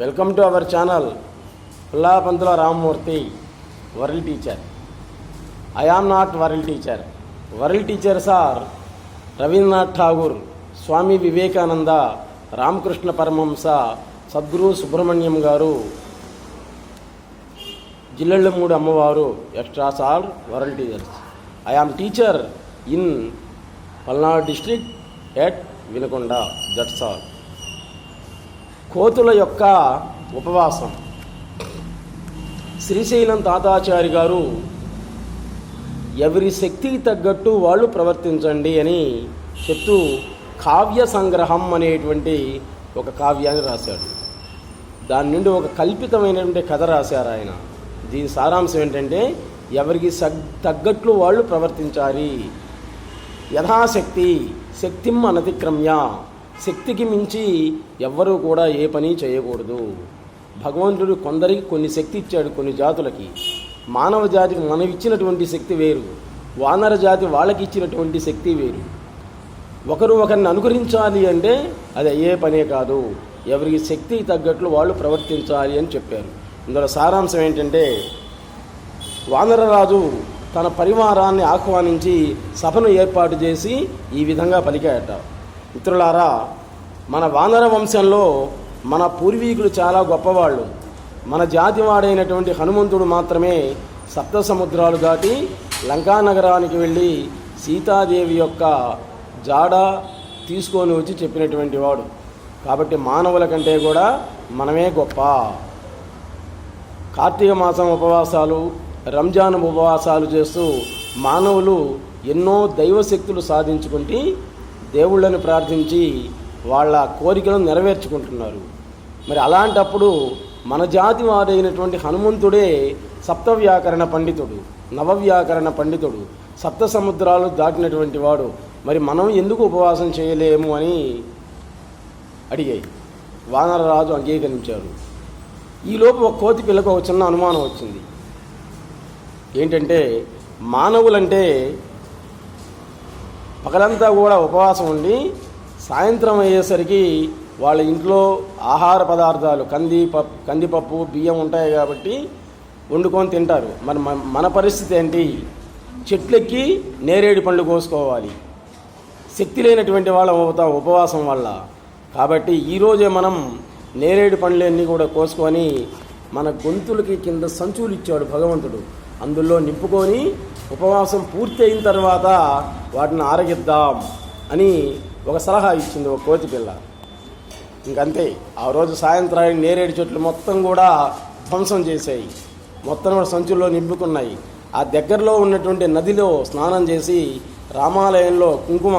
Welcome to our channel Pullapantula Rammurthy world teacher. I am not world teacher. World teachers are Rabindranath Tagore Swami Vivekananda Ramakrishna Paramahamsa Sadguru Subrahmanyam garu Jillellamudi అమ్మవారు extras are world teachers. I am teacher in Palnadu district at Vinukonda. That's all కోతుల యొక్క ఉపవాసం. శ్రీశైలం తాతాచారి గారు ఎవరి శక్తికి తగ్గట్టు వాళ్ళు ప్రవర్తించండి అని చెప్తూ కావ్య సంగ్రహం అనేటువంటి ఒక కావ్యాన్ని రాశాడు. దాని నుండి ఒక కల్పితమైనటువంటి కథ రాశారు ఆయన. దీని సారాంశం ఏంటంటే ఎవరికి సగ్ తగ్గట్లు వాళ్ళు ప్రవర్తించాలి. యథాశక్తి శక్తిం అనతిక్రమ్య. శక్తికి మించి ఎవ్వరూ కూడా ఏ పని చేయకూడదు. భగవంతుడు కొందరికి కొన్ని శక్తి ఇచ్చాడు కొన్ని జాతులకి. మానవ జాతికి మనం ఇచ్చినటువంటి శక్తి వేరు. వానర జాతి వాళ్ళకి ఇచ్చినటువంటి శక్తి వేరు. ఒకరు ఒకరిని అనుకరించాలి అంటే అది అయ్యే పనే కాదు. ఎవరికి శక్తి తగ్గట్లు వాళ్ళు ప్రవర్తించాలి అని చెప్పారు. ఇందులో సారాంశం ఏంటంటే వానరరాజు తన పరివారాన్ని ఆహ్వానించి సభను ఏర్పాటు చేసి ఈ విధంగా పలికాయట. మిత్రులారా మన వానర వంశంలో మన పూర్వీకులు చాలా గొప్పవాళ్ళు. మన జాతి వాడైనటువంటి హనుమంతుడు మాత్రమే సప్త సముద్రాలు దాటి లంకా నగరానికి వెళ్ళి సీతాదేవి యొక్క జాడ తీసుకొని వచ్చి చెప్పినటువంటి వాడు. కాబట్టి మానవుల కంటే కూడా మనమే గొప్ప. కార్తీక మాసం ఉపవాసాలు రంజాన్ ఉపవాసాలు చేస్తూ మానవులు ఎన్నో దైవశక్తులు సాధించుకుంటే దేవుళ్ళని ప్రార్థించి వాళ్ళ కోరికలను నెరవేర్చుకుంటున్నారు. మరి అలాంటప్పుడు మన జాతి వారైనటువంటి హనుమంతుడే సప్తవ్యాకరణ పండితుడు నవవ్యాకరణ పండితుడు సప్త సముద్రాలు దాటినటువంటి వాడు. మరి మనం ఎందుకు ఉపవాసం చేయలేము అని అడిగాయి. వానరరాజు అంగీకరించారు. ఈలోపు ఒక కోతి పిల్లకు ఒక చిన్న అనుమానం వచ్చింది. ఏంటంటే మానవులంటే పగలంతా కూడా ఉపవాసం ఉండి సాయంత్రం అయ్యేసరికి వాళ్ళ ఇంట్లో ఆహార పదార్థాలు కంది పప్పు కందిపప్పు బియ్యం ఉంటాయి కాబట్టి వండుకొని తింటారు. మరి మన- మన పరిస్థితి ఏంటి? చెట్లెక్కి నేరేడు పండ్లు కోసుకోవాలి. శక్తి లేనటువంటి వాళ్ళం అవుతాం ఉపవాసం వల్ల. కాబట్టి ఈరోజే మనం నేరేడు పండ్లన్నీ కూడా కోసుకొని మన గొంతులకి కింద సంచులు ఇచ్చాడు భగవంతుడు. అందులో నింపుకొని ఉపవాసం పూర్తి అయిన తర్వాత వాటిని ఆరగిద్దాం అని ఒక సలహా ఇచ్చింది ఒక కోతి పిల్ల. ఇంకంతే. ఆ రోజు సాయంత్రానికి నేరేడు చెట్లు మొత్తం కూడా ధ్వంసం చేశాయి మొత్తం కూడా సంచుల్లో నింపుకున్నాయి. ఆ దగ్గరలో ఉన్నటువంటి నదిలో స్నానం చేసి రామాలయంలో కుంకుమ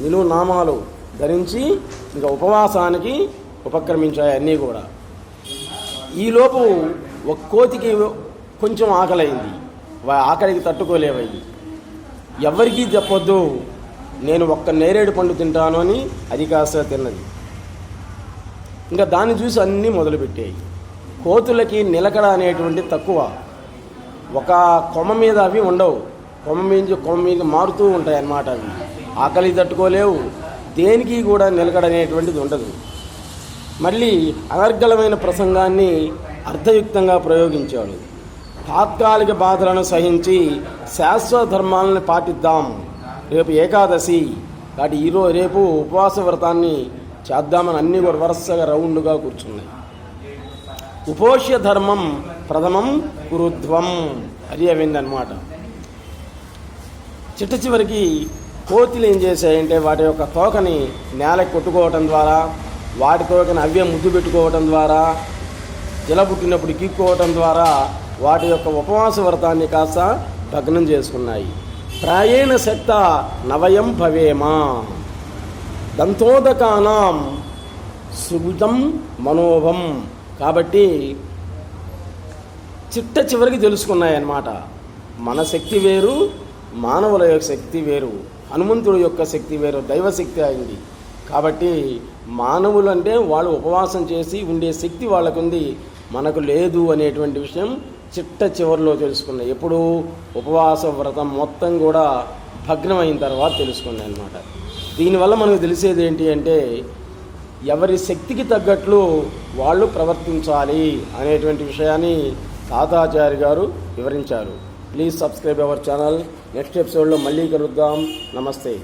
నిలువు నామాలు ధరించి ఇంకా ఉపవాసానికి ఉపక్రమించాయి అన్నీ కూడా. ఈలోపు ఒక కోతికి కొంచెం ఆకలైంది. ఆకలికి తట్టుకోలేవయ్యి ఎవరికీ చెప్పొద్దు. నేను ఒక్క నేరేడు పండు తింటాను అని అది కాస్త తిన్నది. ఇంకా దాన్ని చూసి అన్నీ మొదలుపెట్టాయి. కోతులకి నిలకడ అనేటువంటి తక్కువ. ఒక కొమ్మ మీద అవి ఉండవు. కొమ్మ మీద కొమ్మ మీద మారుతూ ఉంటాయి అన్నమాట అవి. ఆకలి తట్టుకోలేవు. దేనికి కూడా నిలకడ అనేటువంటిది ఉండదు. మళ్ళీ అనర్గళమైన ప్రసంగాన్ని అర్థయుక్తంగా ప్రయోగించాడు తాత్కాలిక బాధలను సహించి శాశ్వత ధర్మాలను పాటిద్దాం. రేపు ఏకాదశి. కాబట్టి ఈరోజు రేపు ఉపవాస వ్రతాన్ని చేద్దామని అన్నీ కూడా వరుసగా రౌండ్గా కూర్చున్నాయి. ఉపోష్య ధర్మం ప్రథమం కురుధ్వం అది అయిందనమాట చిట్ట చివరికి కోతులు ఏం చేశాయంటే వాటి యొక్క తోకని నేలకు కొట్టుకోవటం ద్వారా వాటి తోకని అవే ముద్దు పెట్టుకోవటం ద్వారా జల పుట్టినప్పుడు గీక్కోవటం ద్వారా వాటి యొక్క ఉపవాస వ్రతాన్ని కాస్త భగ్నం చేసుకున్నాయి. ప్రాయేణ శక్త నవయం భవేమా. దంతోదకానాం సుగుతం మనోభం. కాబట్టి చిట్ట చివరికి తెలుసుకున్నాయి అన్నమాట మన శక్తి వేరు మానవుల యొక్క శక్తి వేరు హనుమంతుడి యొక్క శక్తి వేరు దైవశక్తి అయింది. కాబట్టి మానవులు అంటే వాళ్ళు ఉపవాసం చేసి ఉండే శక్తి వాళ్ళకుంది. మనకు లేదు అనేటువంటి విషయం చిట్ట చివరిలో తెలుసుకున్న ఎప్పుడు ఉపవాస వ్రతం మొత్తం కూడా భగ్నమైన తర్వాత తెలుసుకున్నాయి అనమాట దీనివల్ల మనకు తెలిసేది ఏంటి అంటే ఎవరి శక్తికి తగ్గట్లు వాళ్ళు ప్రవర్తించాలి అనేటువంటి విషయాన్ని తాతాచారి గారు వివరించారు. Please subscribe our channel. Next ఎపిసోడ్లో మళ్ళీ కలుద్దాం. నమస్తే.